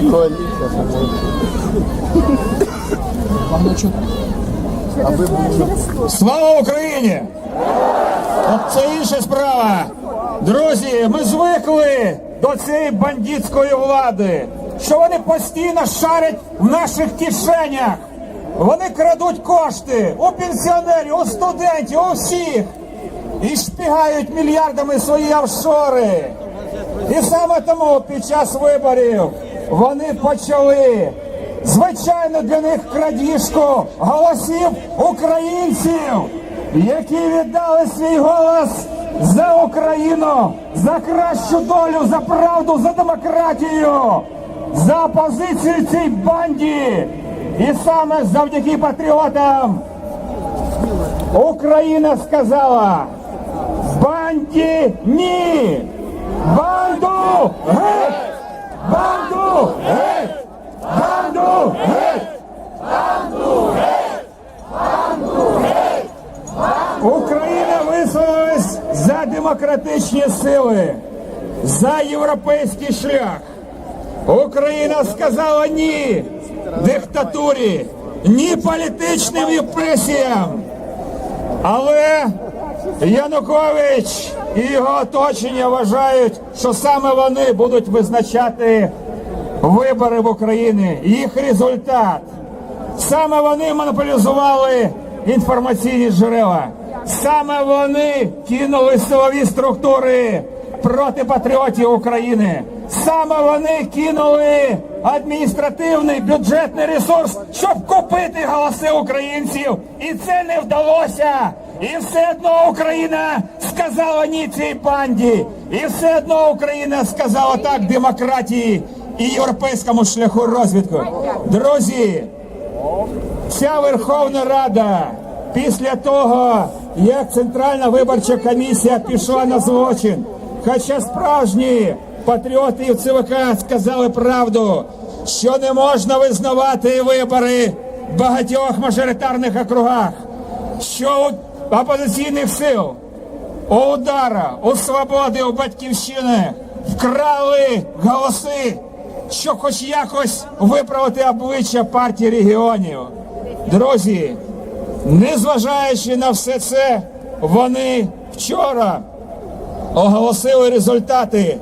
Тільки коаліція поможе. Аби було Слава Україні! От це інша справа. Друзі, ми звикли до цієї бандитської влади, що вони постійно шарять в наших кишенях. Вони крадуть кошти у пенсіонерів, у студентів, у всіх. І шпігають мільярдами свої офшори. І саме тому під час виборів вони почали звичайно для них крадіжку голосів українців, які віддали свій голос за Україну, за кращу долю, за правду, за демократію, за опозицію цій банді. І саме завдяки патріотам Україна сказала банді ні! Банду геть! Банду геть! Банду геть! Україна висловилась за демократичні сили, за європейський шлях. Україна сказала ні диктатурі, ні політичним репресіям. Але Янукович і його оточення вважають, що саме вони будуть визначати вибори в Україні, їх результат. Саме вони монополізували інформаційні джерела. Саме вони кинули силові структури проти патріотів України. Саме вони кинули адміністративний бюджетний ресурс, щоб купити голоси українців. І це не вдалося. І все одно Україна сказала ні цій банді. І все одно Україна сказала так демократії і європейському шляху розвитку. Друзі, Ця Верховна Рада після того, як Центральна виборча комісія пішла на злочин, хоча справжні патріоти в ЦВК сказали правду, що не можна визнавати вибори в багатьох мажоритарних округах, що у опозиційних сил у удара, у свободи, у батьківщини вкрали голоси, щоб хоч якось виправити обличчя партії регіонів. Друзі, незважаючи на все це, вони вчора оголосили результати,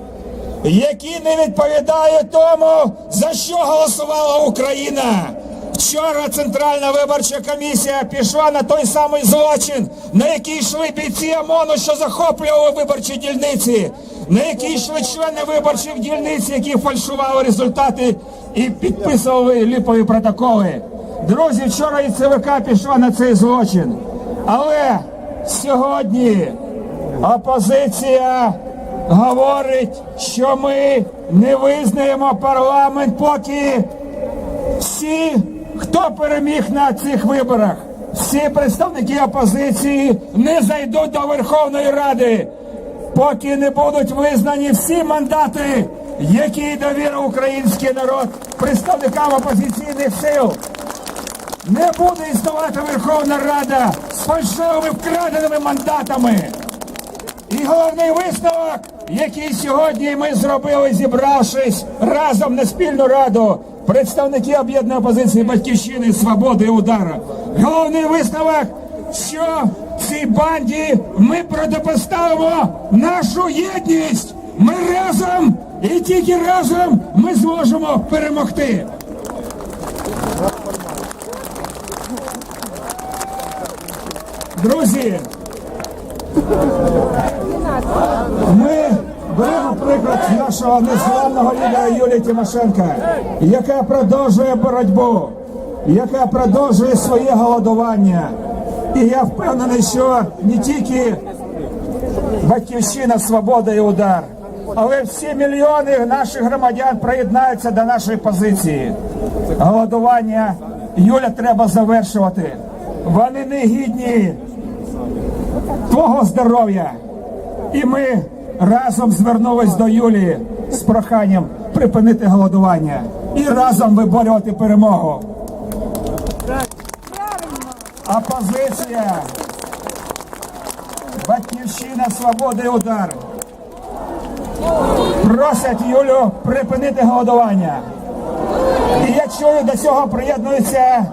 які не відповідають тому, за що голосувала Україна. Вчора Центральна виборча комісія пішла на той самий злочин, на який йшли бійці ОМОНу, що захоплювали виборчі дільниці, на який йшли члени виборчих дільниць, які фальшували результати і підписували ліпові протоколи. Друзі, вчора і ЦВК пішла на цей злочин. Але сьогодні опозиція говорить, що ми не визнаємо парламент, поки всі, хто переміг на цих виборах, всі представники опозиції не зайдуть до Верховної Ради, поки не будуть визнані всі мандати, які довірив український народ представникам опозиційних сил. Не буде існувати Верховна Рада з фальшивими вкраденими мандатами. І головний висновок, який сьогодні ми зробили, зібравшись разом на спільну раду, представники об'єднаної опозиції Батьківщини, Свободи і Удара. Головний висновок, що цій банді ми протипоставимо нашу єдність. Ми разом і тільки разом ми зможемо перемогти. Друзі, ми беремо приклад нашого незламного лідера Юлії Тимошенка, яка продовжує боротьбу, яка продовжує своє голодування. І я впевнений, що не тільки батьківщина, свобода і удар, але всі мільйони наших громадян приєднаються до нашої позиції. Голодування Юля треба завершувати. Вони не гідні твого здоров'я. І ми разом звернулись до Юлії з проханням припинити голодування і разом виборювати перемогу. Опозиція, батьківщина, свобода і удар. Просять Юлю припинити голодування. І я чую, до цього приєднуються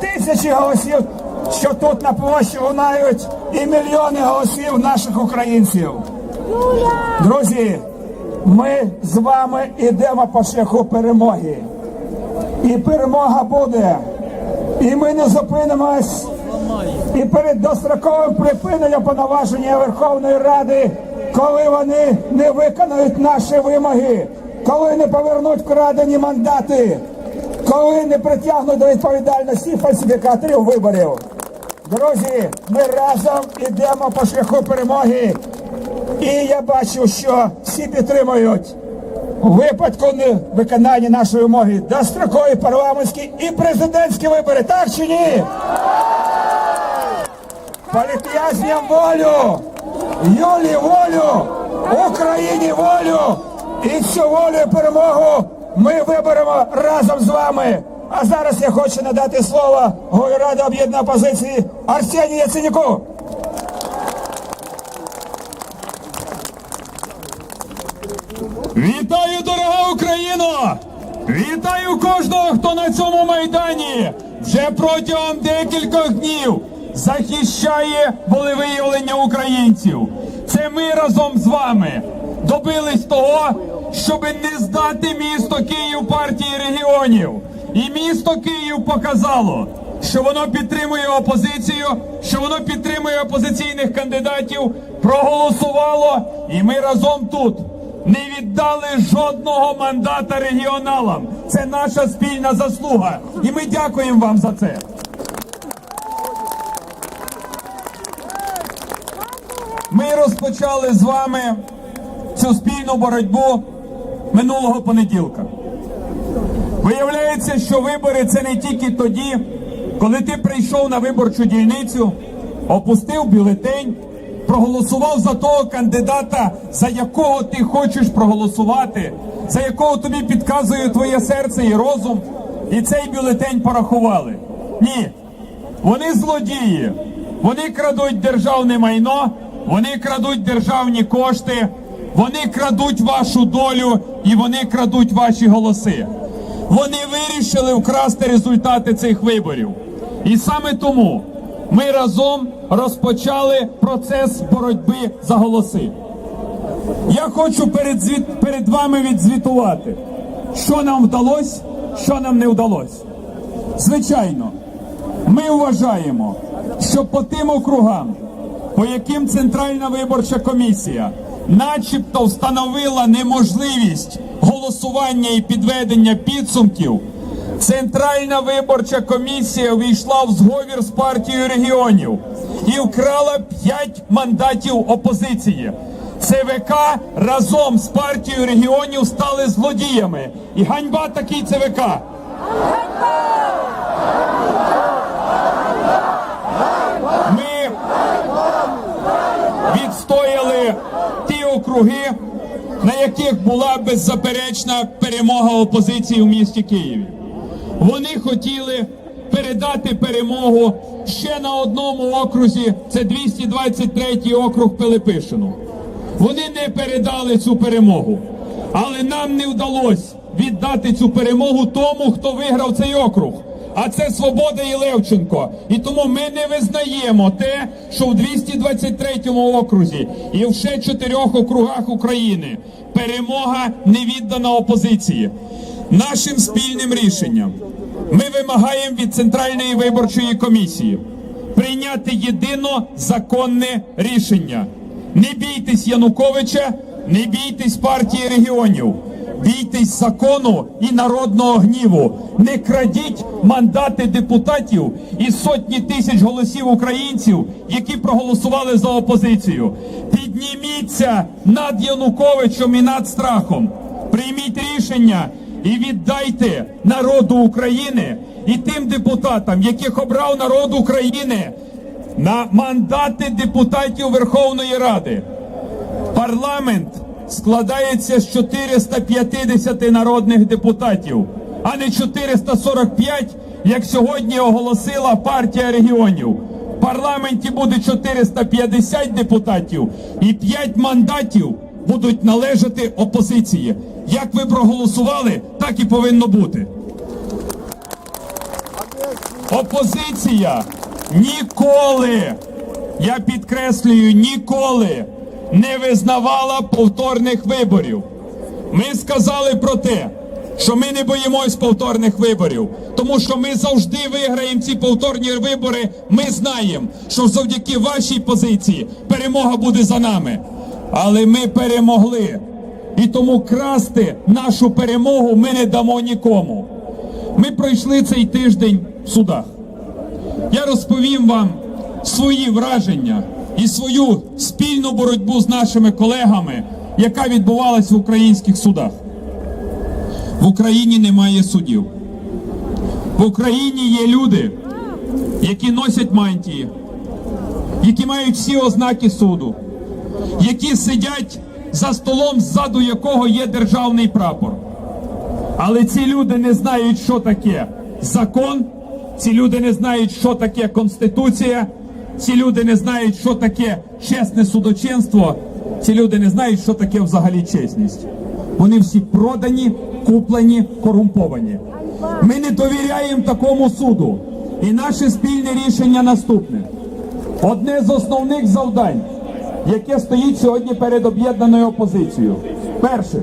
тисячі голосів, що тут на площі лунають, і мільйони голосів наших українців. Друзі, ми з вами йдемо по шляху перемоги. І перемога буде. І ми не зупинимось. І перед достроковим припиненням повноваження Верховної Ради, коли вони не виконають наші вимоги, коли не повернуть вкрадені мандати, коли не притягнуть до відповідальності фальсифікаторів виборів. Друзі, ми разом йдемо по шляху перемоги. І я бачу, що всі підтримують у випадку невиконання нашої вимоги дострокові парламентські і президентські вибори. Так чи ні? Політв'язням волю! Юлі волю! Україні волю! І цю волю і перемогу ми виберемо разом з вами. А зараз я хочу надати слово голові ради об'єднаної опозиції Арсенію Яценюку. Вітаю, дорога Україно! Вітаю кожного, хто на цьому майдані вже протягом декількох днів захищає волевиявлення українців. Це ми разом з вами добились того, щоб не здати місто Київ партії регіонів. І місто Київ показало, що воно підтримує опозицію, що воно підтримує опозиційних кандидатів, проголосувало, і ми разом тут не віддали жодного мандата регіоналам. Це наша спільна заслуга. І ми дякуємо вам за це. Ми розпочали з вами цю спільну боротьбу минулого понеділка. Виявляється, що вибори це не тільки тоді, коли ти прийшов на виборчу дільницю, опустив бюлетень, проголосував за того кандидата, за якого ти хочеш проголосувати, за якого тобі підказує твоє серце і розум, і цей бюлетень порахували. Ні, вони злодії, вони крадуть державне майно, вони крадуть державні кошти, вони крадуть вашу долю і вони крадуть ваші голоси. Вони вирішили вкрасти результати цих виборів. І саме тому ми разом розпочали процес боротьби за голоси. Я хочу перед, звіт, перед вами відзвітувати, що нам вдалося, що нам не вдалося. Звичайно, ми вважаємо, що по тим округам, по яким Центральна виборча комісія начебто встановила неможливість голосування і підведення підсумків, Центральна виборча комісія війшла в зговір з партією регіонів і вкрала 5 мандатів опозиції. ЦВК разом з партією регіонів стали злодіями. І ганьба такий ЦВК. Ми відстояли ті округи, на яких була беззаперечна перемога опозиції в місті Києві. Вони хотіли передати перемогу ще на одному окрузі, це 223 округ Пилипишину. Вони не передали цю перемогу, але нам не вдалося віддати цю перемогу тому, хто виграв цей округ. А це Свобода і Левченко. І тому ми не визнаємо те, що в 223 окрузі і в ще чотирьох округах України перемога не віддана опозиції. Нашим спільним рішенням ми вимагаємо від Центральної виборчої комісії прийняти єдино законне рішення. Не бійтесь Януковича, не бійтесь партії регіонів. Бійтесь закону і народного гніву. Не крадіть мандати депутатів і сотні тисяч голосів українців, які проголосували за опозицію. Підніміться над Януковичем і над страхом. Прийміть рішення і віддайте народу України і тим депутатам, яких обрав народ України на мандати депутатів Верховної Ради. Парламент складається з 450 народних депутатів, а не 445, як сьогодні оголосила партія регіонів. В парламенті буде 450 депутатів і 5 мандатів будуть належати опозиції. Як ви проголосували, так і повинно бути. Опозиція ніколи, я підкреслюю, ніколи не визнавала повторних виборів. Ми сказали про те, що ми не боїмось повторних виборів, тому що ми завжди виграємо ці повторні вибори. Ми знаємо, що завдяки вашій позиції перемога буде за нами. Але ми перемогли. І тому красти нашу перемогу ми не дамо нікому. Ми пройшли цей тиждень в судах. Я розповім вам свої враження і свою спільну боротьбу з нашими колегами, яка відбувалась в українських судах. В Україні немає судів. В Україні є люди, які носять мантії, які мають всі ознаки суду, які сидять за столом, ззаду якого є державний прапор. Але ці люди не знають, що таке закон, ці люди не знають, що таке конституція, ці люди не знають, що таке чесне судочинство, ці люди не знають, що таке взагалі чесність. Вони всі продані, куплені, корумповані. Ми не довіряємо такому суду. І наше спільне рішення наступне. Одне з основних завдань, яке стоїть сьогодні перед об'єднаною опозицією. Перше.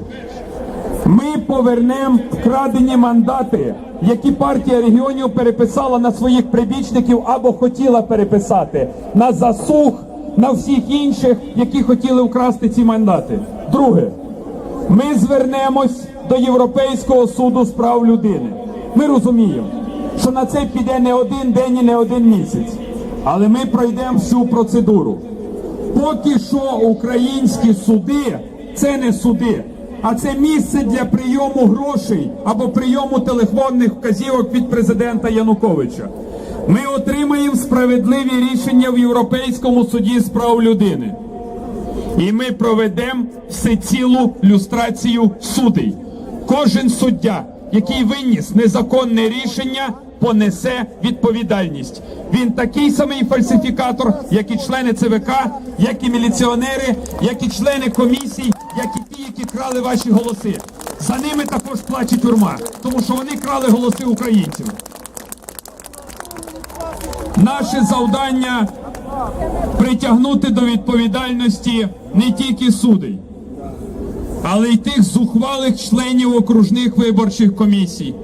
Ми повернемо вкрадені мандати, які партія регіонів переписала на своїх прибічників або хотіла переписати на засух, на всіх інших, які хотіли вкрасти ці мандати. Друге, ми звернемось до Європейського суду з прав людини. Ми розуміємо, що на це піде не один день і не один місяць, але ми пройдемо всю процедуру. Поки що українські суди це не суди, а це місце для прийому грошей або прийому телефонних вказівок від президента Януковича. Ми отримаємо справедливі рішення в Європейському суді з прав людини. І ми проведемо всецілу люстрацію судей. Кожен суддя, який виніс незаконне рішення, понесе відповідальність. Він такий самий фальсифікатор, як і члени ЦВК, як і міліціонери, як і члени комісій, як і ті, які крали ваші голоси. За ними також плаче тюрма, тому що вони крали голоси українців. Наше завдання притягнути до відповідальності не тільки судей, але й тих зухвалих членів окружних виборчих комісій,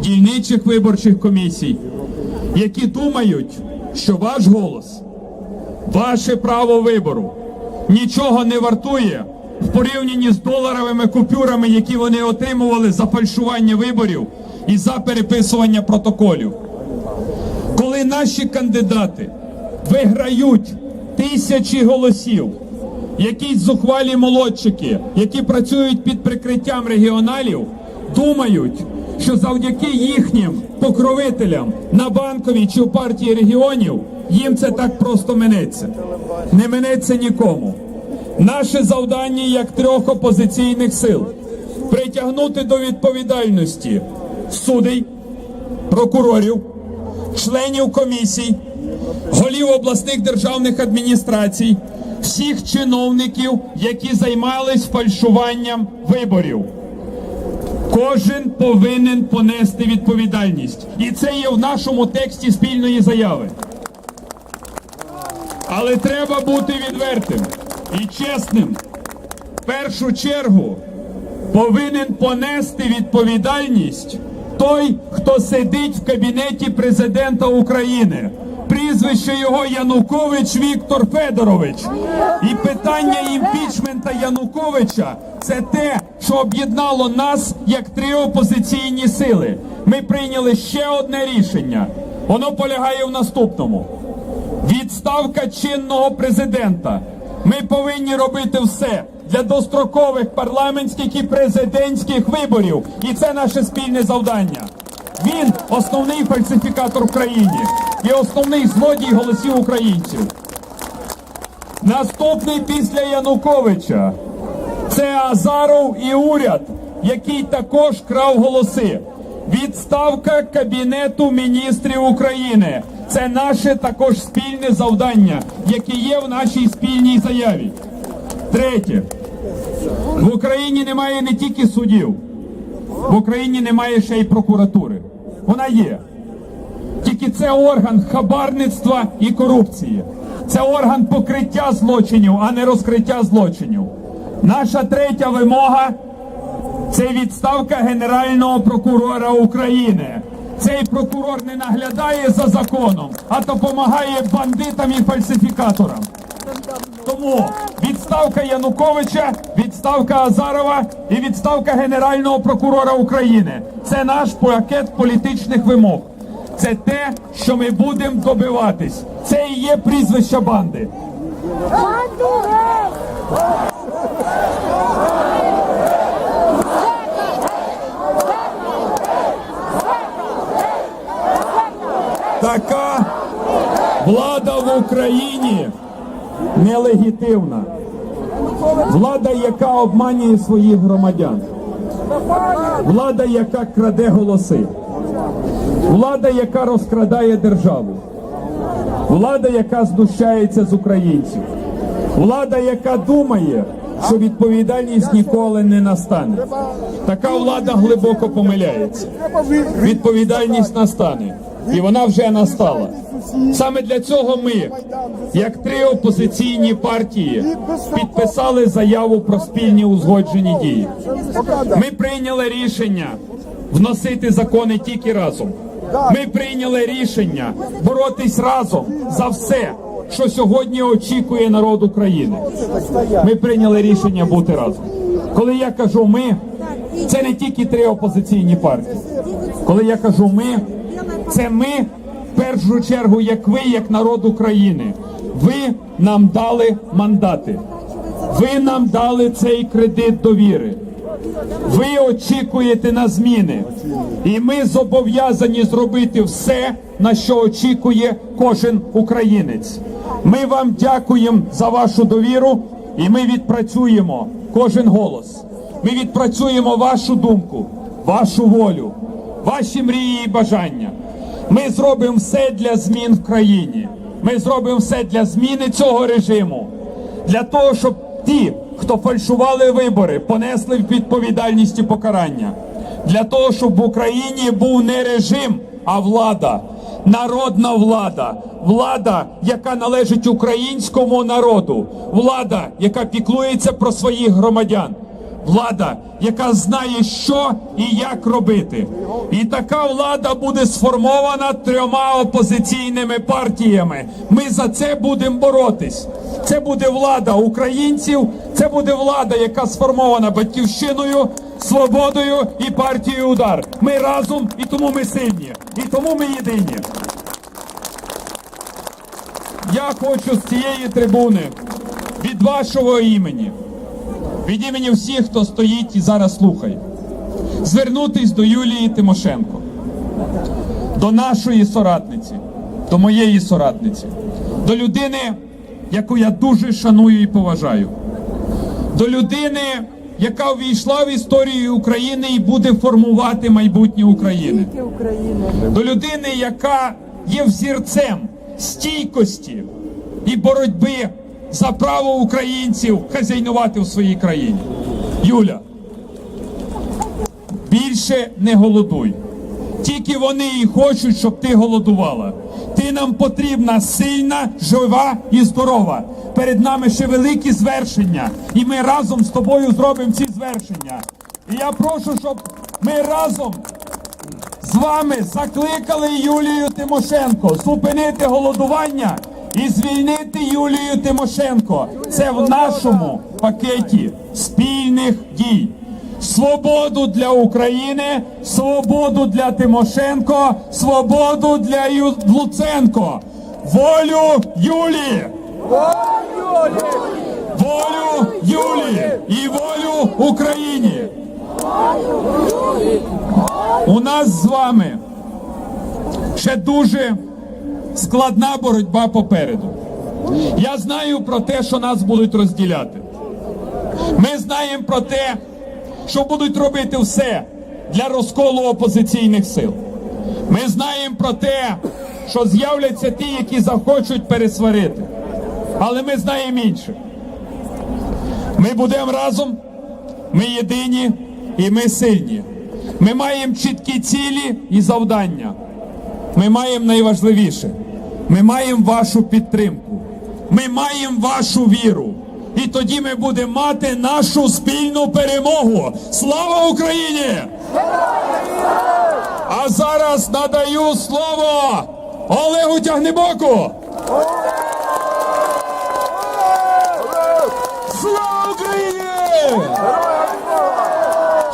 дільничих виборчих комісій, які думають, що ваш голос, ваше право вибору нічого не вартує в порівнянні з доларовими купюрами, які вони отримували за фальшування виборів і за переписування протоколів коли наші кандидати виграють тисячі голосів, якісь зухвалі молодчики, які працюють під прикриттям регіоналів, думають, що завдяки їхнім покровителям на банковій чи в партії регіонів їм це так просто минеться. Не минеться нікому. Наше завдання як трьох опозиційних сил притягнути до відповідальності судей, прокурорів, членів комісій, голів обласних державних адміністрацій, всіх чиновників, які займались фальшуванням виборів. Кожен повинен понести відповідальність. І це є в нашому тексті спільної заяви. Але треба бути відвертим і чесним. В першу чергу повинен понести відповідальність той, хто сидить в кабінеті президента України. Прізвище його Янукович Віктор Федорович. І питання імпічмента Януковича це те, що об'єднало нас як три опозиційні сили. Ми прийняли ще одне рішення. Воно полягає в наступному: відставка чинного президента. Ми повинні робити все для дострокових парламентських і президентських виборів. І це наше спільне завдання. Він основний фальсифікатор в країні і основний злодій голосів українців. Наступний після Януковича це Азаров і уряд, який також крав голоси. Відставка Кабінету міністрів України. Це наше також спільне завдання, яке є в нашій спільній заяві. Третє. В Україні немає не тільки судів, в Україні немає ще й прокуратури. Вона є. Тільки це орган хабарництва і корупції. Це орган покриття злочинів, а не розкриття злочинів. Наша третя вимога це відставка Генерального прокурора України. Цей прокурор не наглядає за законом, а допомагає бандитам і фальсифікаторам. Тому відставка Януковича, відставка Азарова і відставка Генерального прокурора України. Це наш пакет політичних вимог. Це те, що ми будемо добиватись. Це і є прізвище банди. Така влада в Україні нелегітимна. Влада, яка обманює своїх громадян. Влада, яка краде голоси. Влада, яка розкрадає державу. Влада, яка знущається з українців. Влада, яка думає, що відповідальність ніколи не настане. Така влада глибоко помиляється. Відповідальність настане. І вона вже настала. Саме для цього ми, як три опозиційні партії, підписали заяву про спільні узгоджені дії. Ми прийняли рішення вносити закони тільки разом. Ми прийняли рішення боротись разом за все, що сьогодні очікує народ України. Ми прийняли рішення бути разом. Коли я кажу ми, це не тільки три опозиційні партії. Коли я кажу ми, це ми в першу чергу, як ви, як народ України. Ви нам дали мандати. Ви нам дали цей кредит довіри. Ви очікуєте на зміни, і ми зобов'язані зробити все, на що очікує кожен українець. Ми вам дякуємо за вашу довіру, і ми відпрацюємо кожен голос. Ми відпрацюємо вашу думку, вашу волю, ваші мрії і бажання. Ми зробимо все для змін в країні. Ми зробимо все для зміни цього режиму для того, щоб ті, хто фальшували вибори, понесли відповідальність і покарання. Для того, щоб в Україні був не режим, а влада, народна влада, влада, яка належить українському народу, влада, яка піклується про своїх громадян. Влада, яка знає, що і як робити, і така влада буде сформована трьома опозиційними партіями. Ми за це будемо боротись. Це буде влада українців, це буде влада, яка сформована батьківщиною, свободою і партією удар. Ми разом, і тому ми сильні, і тому ми єдині. Я хочу з цієї трибуни від вашого імені від імені всіх, хто стоїть і зараз слухає, звернутись до Юлії Тимошенко, до нашої соратниці, до моєї соратниці, до людини, яку я дуже шаную і поважаю, до людини, яка увійшла в історію України і буде формувати майбутнє України, до людини, яка є взірцем стійкості і боротьби за право українців хазяйнувати у своїй країні. Юля, більше не голодуй. Тільки вони і хочуть, щоб ти голодувала. Ти нам потрібна сильна, жива і здорова. Перед нами ще великі звершення, і ми разом з тобою зробимо ці звершення. І я прошу, щоб ми разом з вами закликали Юлію Тимошенко зупинити голодування і звільнити Юлію Тимошенко. Це в нашому пакеті спільних дій. Свободу для України, свободу для Тимошенко, свободу для Ю... Луценко. Волю Юлії! Волю Юлії і волю Україні! У нас з вами ще дуже складна боротьба попереду. Я знаю про те, що нас будуть розділяти. Ми знаємо про те, що будуть робити все для розколу опозиційних сил. Ми знаємо про те, що з'являться ті, які захочуть пересварити. Але ми знаємо інше. Ми будемо разом, ми єдині і ми сильні. Ми маємо чіткі цілі і завдання. Ми маємо найважливіше. Ми маємо вашу підтримку. Ми маємо вашу віру. І тоді ми будемо мати нашу спільну перемогу. Слава Україні! А зараз надаю слово Олегу Тягнебоку. Слава Україні!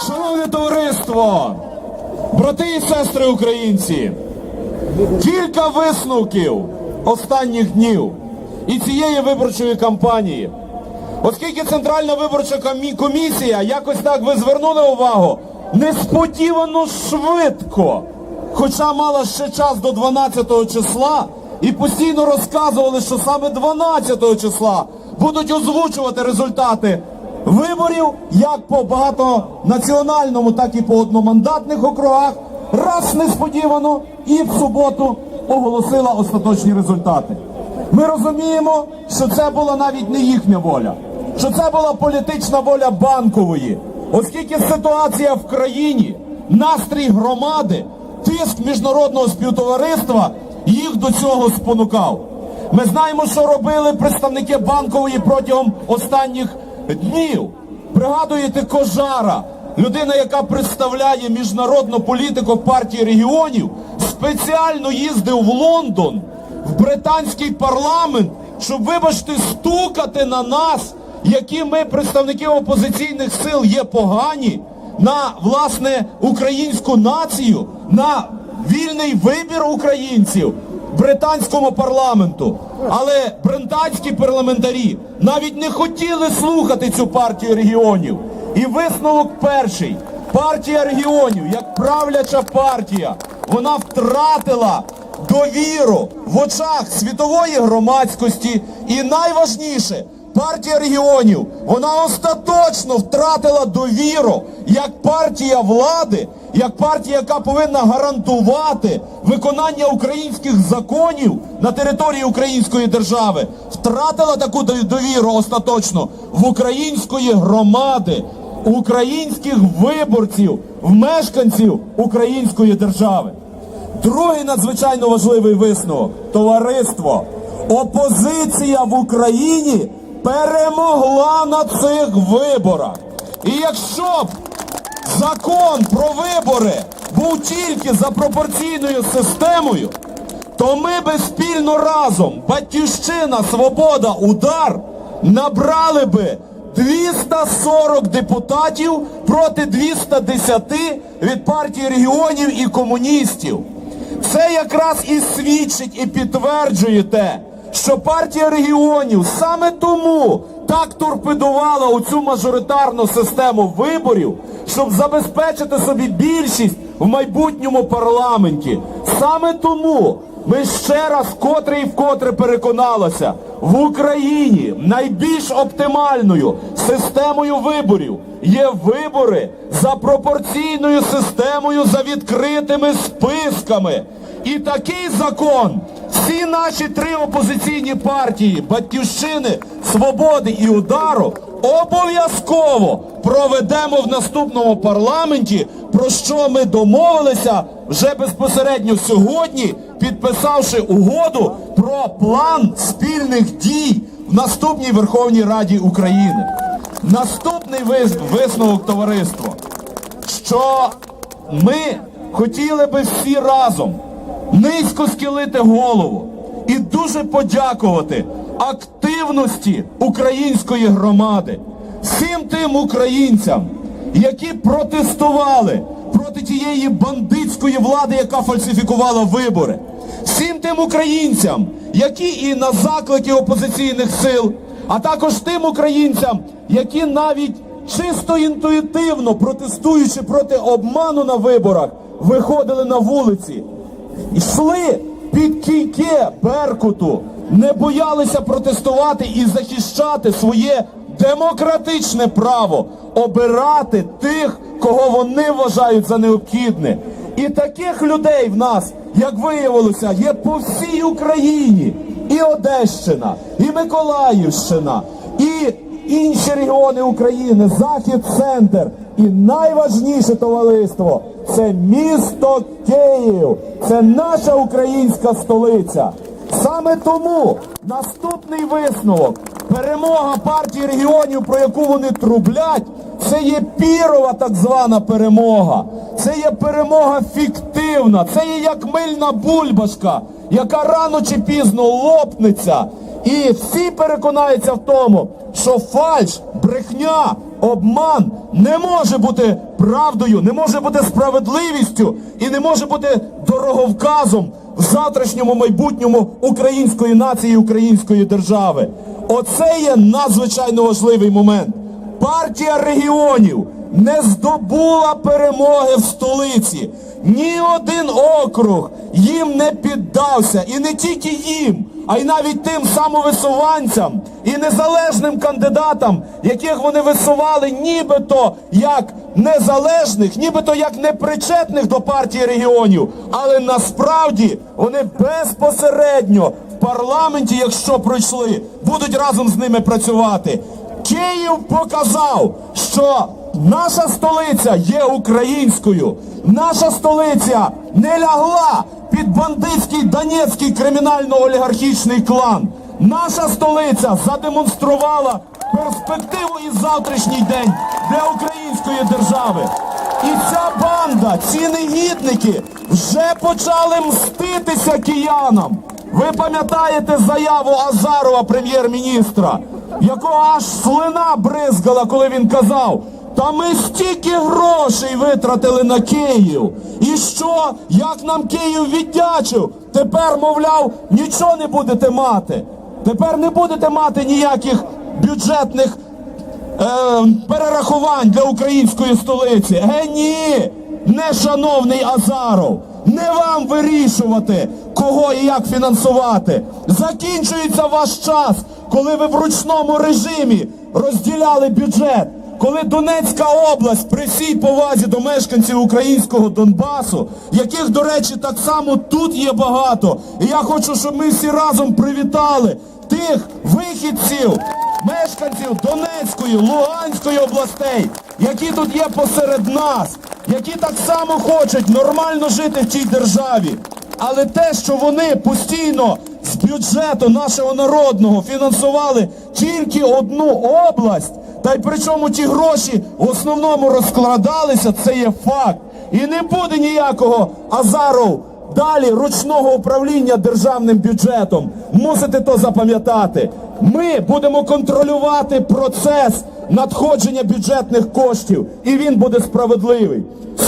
Шановне товариство, брати і сестри українці, кілька висновків останніх днів і цієї виборчої кампанії. Оскільки Центральна виборча комісія, якось так ви звернули увагу, несподівано швидко, хоча мала ще час до 12 числа, і постійно розказували, що саме 12 числа будуть озвучувати результати виборів як по багатонаціональному, так і по одномандатних округах. Раз несподівано і в суботу оголосила остаточні результати. Ми розуміємо, що це була навіть не їхня воля, що це була політична воля банкової, оскільки ситуація в країні, настрій громади, тиск міжнародного співтовариства їх до цього спонукав. Ми знаємо, що робили представники банкової протягом останніх днів. Пригадуєте Кожара, людина, яка представляє міжнародну політику партії регіонів, спеціально їздив в Лондон, в британський парламент, щоб, вибачте, стукати на нас, які ми, представники опозиційних сил, є погані, на власне українську націю, на вільний вибір українців британському парламенту. Але британські парламентарі навіть не хотіли слухати цю партію регіонів. І висновок перший. Партія регіонів, як правляча партія, вона втратила довіру в очах світової громадськості. І найважніше, партія регіонів, вона остаточно втратила довіру як партія влади, як партія, яка повинна гарантувати виконання українських законів на території української держави, втратила таку довіру остаточно в української громади, українських виборців, мешканців української держави. Другий надзвичайно важливий висновок товариство. Опозиція в Україні перемогла на цих виборах. І якщо б закон про вибори був тільки за пропорційною системою, то ми би спільно разом, Батьківщина, Свобода, Удар, набрали би 240 депутатів проти 210 від партії регіонів і комуністів. Це якраз і свідчить і підтверджує те, що партія регіонів саме тому так торпедувала оцю мажоритарну систему виборів, щоб забезпечити собі більшість в майбутньому парламенті. Саме тому ми ще раз вкотре і вкотре переконалися, в Україні найбільш оптимальною системою виборів є вибори за пропорційною системою за відкритими списками. І такий закон всі наші три опозиційні партії Батьківщини, Свободи і Удару обов'язково проведемо в наступному парламенті, про що ми домовилися вже безпосередньо сьогодні, підписавши угоду про план спільних дій в наступній Верховній Раді України. Наступний висновок товариства, що ми хотіли би всі разом низько схилити голову і дуже подякувати активності української громади, всім тим українцям, які протестували проти тієї бандитської влади, яка фальсифікувала вибори, всім тим українцям, які і на заклики опозиційних сил, а також тим українцям, які навіть чисто інтуїтивно протестуючи проти обману на виборах, виходили на вулиці, йшли під кійке Беркуту, не боялися протестувати і захищати своє демократичне право обирати тих, кого вони вважають за необхідне. І таких людей в нас, як виявилося, є по всій Україні. І Одещина, і Миколаївщина, і інші регіони України, захід, центр. І найважніше товариство це місто Київ, це наша українська столиця. Саме тому наступний висновок, перемога партії регіонів, про яку вони трублять, це є пірова так звана перемога. Це є перемога фіктивна, це є як мильна бульбашка, яка рано чи пізно лопнеться. І всі переконаються в тому, що фальш, брехня, обман не може бути правдою, не може бути справедливістю і не може бути дороговказом завтрашньому майбутньому української нації, української держави. Оце є надзвичайно важливий момент. Партія регіонів не здобула перемоги в столиці. Ні один округ їм не піддався. І не тільки їм, а й навіть тим самовисуванцям і незалежним кандидатам, яких вони висували нібито як незалежних, нібито як непричетних до партії регіонів. Але насправді вони безпосередньо в парламенті, якщо пройшли, будуть разом з ними працювати. Київ показав, що наша столиця є українською. Наша столиця не лягла під бандитський донецький кримінально-олігархічний клан. Наша столиця задемонструвала перспективу і завтрашній день для української держави. І ця банда, ці негідники, вже почали мститися киянам. Ви пам'ятаєте заяву Азарова, прем'єр-міністра, якого аж слина бризгала, коли він казав, та ми стільки грошей витратили на Київ. І що? Як нам Київ віддячив? Тепер, мовляв, нічого не будете мати. Тепер не будете мати ніяких бюджетних е, перерахувань для української столиці. Е, ні, не шановний Азаров, не вам вирішувати, кого і як фінансувати. Закінчується ваш час, коли ви в ручному режимі розділяли бюджет. Коли Донецька область при всій повазі до мешканців українського Донбасу, яких, до речі, так само тут є багато, і я хочу, щоб ми всі разом привітали тих вихідців, мешканців Донецької, Луганської областей, які тут є посеред нас, які так само хочуть нормально жити в тій державі. Але те, що вони постійно з бюджету нашого народного фінансували тільки одну область, та й причому ті гроші в основному розкладалися, це є факт. І не буде ніякого Азаров далі ручного управління державним бюджетом. Мусите то запам'ятати. Ми будемо контролювати процес надходження бюджетних коштів, і він буде справедливий.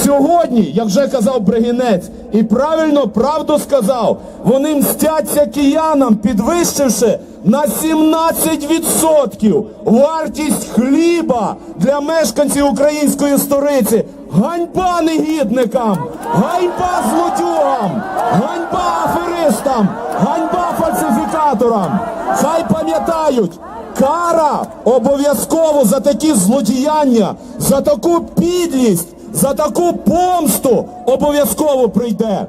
Сьогодні, як вже казав Бригінець, і правильно правду сказав, вони мстяться киянам, підвищивши на 17% вартість хліба для мешканців української столиці. Ганьба негідникам, ганьба злодюгам, ганьба аферистам, ганьба фальсифікаторам. Хай пам'ятають, кара обов'язково за такі злодіяння, за таку підлість, за таку помсту обов'язково прийде.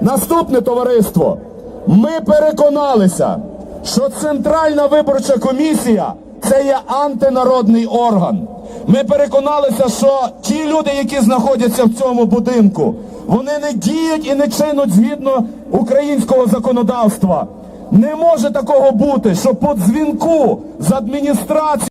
Наступне товариство. Ми переконалися, що Центральна виборча комісія це є антинародний орган. Ми переконалися, що ті люди, які знаходяться в цьому будинку, вони не діють і не чинуть згідно українського законодавства. Не може такого бути, що по дзвінку з адміністрації.